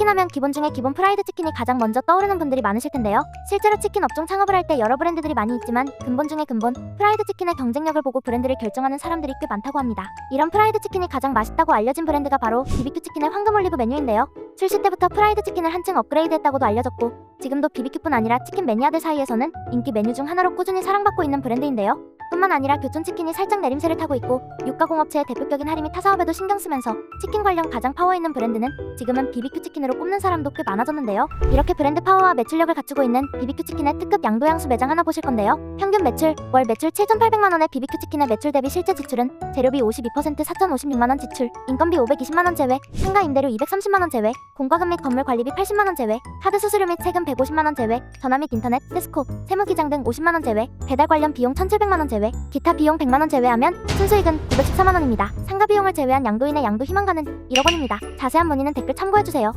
치킨 하면 기본 중에 기본 프라이드 치킨이 가장 먼저 떠오르는 분들이 많으실 텐데요. 실제로 치킨 업종 창업을 할 때 여러 브랜드들이 많이 있지만 근본 중에 근본 프라이드 치킨의 경쟁력을 보고 브랜드를 결정하는 사람들이 꽤 많다고 합니다. 이런 프라이드 치킨이 가장 맛있다고 알려진 브랜드가 바로 BBQ 치킨의 황금 올리브 메뉴인데요. 출시 때부터 프라이드 치킨을 한층 업그레이드했다고도 알려졌고 지금도 BBQ뿐 아니라 치킨 매니아들 사이에서는 인기 메뉴 중 하나로 꾸준히 사랑받고 있는 브랜드인데요. 뿐만 아니라 교촌 치킨이 살짝 내림세를 타고 있고 유가공업체의 대표격인 하림이 타사업에도 신경 쓰면서 치킨 관련 가장 파워 있는 브랜드는 지금은 BBQ 치킨으로 꼽는 사람도 꽤 많아졌는데요. 이렇게 브랜드 파워와 매출력을 갖추고 있는 BBQ 치킨의 특급 양도양수 매장 하나 보실 건데요. 평균 매출 월 매출 7,800만 원의 BBQ 치킨의 매출 대비 실제 지출은 재료비 52% 4,056만 원 지출, 인건비 520만 원 제외, 상가 임대료 230만 원 제외, 공과금 및 건물 관리비 80만 원 제외, 카드 수수료 및 세금 150만 원 제외, 전화 및 인터넷, 세스코, 세무 기장 등 50만 원 제외, 배달 관련 비용 1,700만 원 제외, 기타 비용 100만 원 제외하면 순수익은 914만 원입니다. 상가 비용을 제외한 양도인의 양도 희망가는 1억 원입니다. 자세한 문의는 댓글 참고해 주세요.